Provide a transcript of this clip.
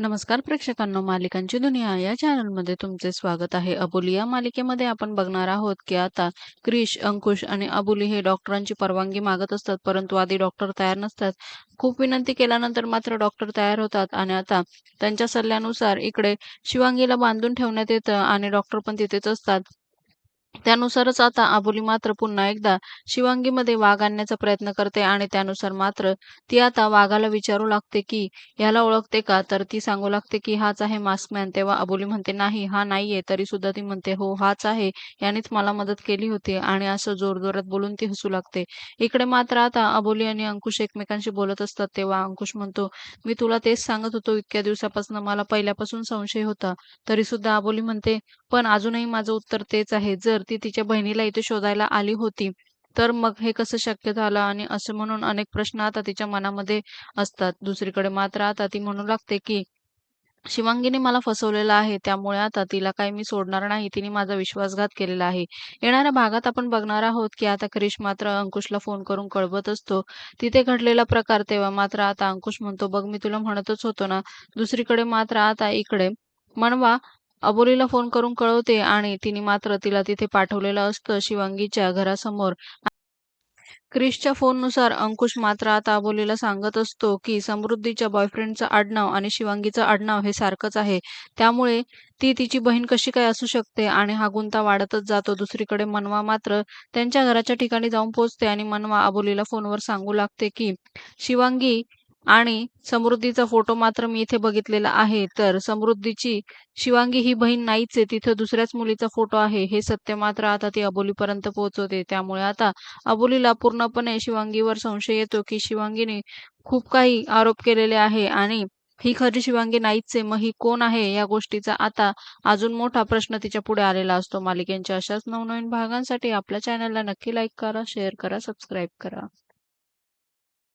नमस्कार प्रेक्षकांनो मालिकांची दुनिया. या चॅनलमध्ये तुमचे स्वागत आहे. अबोली या मालिकेमध्ये आपण बघणार आहोत की आता क्रिश अंकुश आणि अबोली हे डॉक्टरांची परवानगी मागत असतात परंतु आधी डॉक्टर तयार नसतात. खूप विनंती केल्यानंतर मात्र डॉक्टर तयार होतात आणि आता त्यांच्या सल्ल्यानुसार इकडे शिवांगीला बांधून ठेवण्यात येतं आणि डॉक्टर पण तिथेच असतात. त्यानुसारच आता आबोली मात्र पुन्हा एकदा शिवांगीमध्ये वाघ आणण्याचा प्रयत्न करते आणि त्यानुसार मात्र ती आता वाघाला विचारू लागते की ह्याला ओळखते का? तर ती सांगू लागते की हाच आहे मास्कमॅन तेव्हा अबोली म्हणते नाही हा नाहीये. तरी सुद्धा ती म्हणते हो हाच आहे. यानेच मला मदत केली होती. आणि असं जोरजोरात बोलून ती हसू लागते. इकडे मात्र आता अबोली आणि अंकुश एकमेकांशी बोलत असतात. तेव्हा अंकुश म्हणतो मी तुला तेच सांगत होतो इतक्या दिवसापासून. मला पहिल्यापासून संशय होता. तरी सुद्धा अबोली म्हणते पण अजूनही माझं उत्तर तेच आहे. जर ती तिच्या बहिणीला इथे शोधायला आली होती. तर मग हे कसं शक्य झालं? आणि असं म्हणून अनेक प्रश्न आता तिच्या मनामध्ये असतात. दुसरीकडे मात्र आता ती म्हणू लागते की शिवांगीने मला फसवलेलं आहे. त्यामुळे आता तिला काही मी सोडणार नाही. तिने माझा विश्वासघात केलेला आहे. येणाऱ्या भागात आपण बघणार आहोत की आता क्रिश मात्र अंकुशला फोन करून कळवत असतो. तिथे घडलेला प्रकार तेव्हा मात्र आता अंकुश म्हणतो बघ मी तुला म्हणतच होतो ना. दुसरीकडे मात्र आता इकडे. मनवा अबोलीला फोन करून कळवते आणि तिने मात्र तिला तिथे पाठवलेलं असतं शिवांगीच्या घरासमोर. क्रिशच्या फोननुसार अंकुश मात्र आता अबोलीला सांगत असतो की समृद्धीच्या बॉयफ्रेंडचं आडनाव आणि शिवांगीचं आडनाव हे सारखंच आहे. त्यामुळे ती तिची बहीण कशी काय असू शकते आणि हा गुंता वाढतच जातो. दुसरीकडे मनवा मात्र त्यांच्या घराच्या ठिकाणी जाऊन पोहोचते आणि मनवा अबोलीला फोनवर सांगू लागते की शिवांगी आणि समृद्धीचा फोटो मात्र मी इथे बघितलेला आहे. तर समृद्धीची शिवांगी ही बहीण नाहीच आहे तिथं दुसऱ्याच मुलीचा फोटो आहे. हे सत्य मात्र आता ती अबोलीपर्यंत पोहोचवते. त्यामुळे आता अबोलीला पूर्णपणे शिवांगीवर संशय येतो की शिवांगीने खूप काही आरोप केलेले आहे आणि ही खरी शिवांगी नाहीच आहे. मग ही कोण आहे या गोष्टीचा आता अजून मोठा प्रश्न तिच्या पुढे आलेला असतो. मालिकेच्या अशाच नवनवीन भागांसाठी आपल्या चॅनलला नक्की लाईक करा शेअर करा सबस्क्राईब करा.